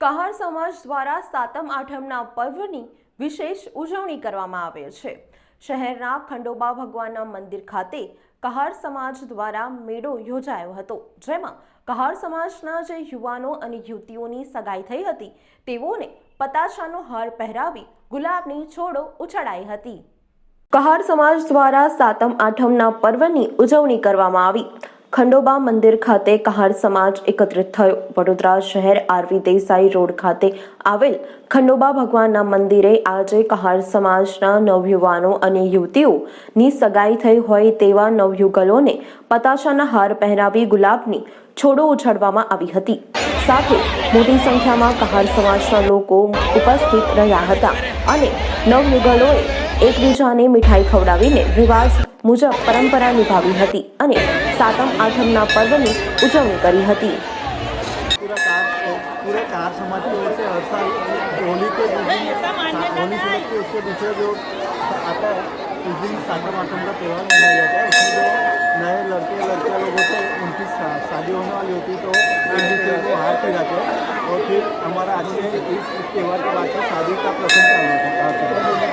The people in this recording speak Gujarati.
કહાર સમાજ દ્વારા સાતમ આઠમના પર્વની વિશેષ ઉજવણી કરવામાં આવે છે. શહેરના ખંડોબા ભગવાનના મંદિર ખાતે કહાર સમાજ દ્વારા મેળો યોજાયો હતો, જેમાં કહાર સમાજના જે યુવાનો અને યુવતીઓની સગાઈ થઈ હતી, તેઓને પતાશાનો હાર પહેરાવી ગુલાબની છોડો ઉછળાઈ હતી. કહાર સમાજ દ્વારા સાતમ આઠમના પર્વની ઉજવણી કરવામાં આવી. ખંડોબા મંદિર ખાતે કહાર સમાજ એકત્રિત થયો. વડોદરા શહેર આરવી દેસાઈ રોડ ખાતે આવેલ ખંડોબા ભગવાનના મંદિરે આજે કહાર સમાજના નવયુવાનો અને યુવતીઓની સગાઈ થઈ હોય તેવા નવયુગલોને પતાશાના હાર પહેરાવી ગુલાબની છોડો ઉછાળવામાં આવી હતી. સાથે મોટી સંખ્યામાં કહાર સમાજના લોકો ઉપસ્થિત રહ્યા હતા અને નવયુગલોએ એકબીજાને મીઠાઈ ખવડાવીને રિવાજ મુજબ પરંપરા નિભાવી હતી અને સાતમ આઠમના પર્વની ઉજવણી કરી હતી पूरा कार पूरे कार समाज की ओर से हर साल होली के जिस दिन होली से लगती है उसके दूसरे जो आता है उस दिन सातम आठम का त्यौहार मनाया जाता है उसमें जो नए लड़के लड़कियाँ लोग होते हैं उनकी शा- शादी होने वाली होती है तो एक दूसरे को हार पिलाते हैं और फिर हमारा आज से इस इस त्यौहार के बाद से शादी का प्रसंग चालू होता है हार पिलाते हैं।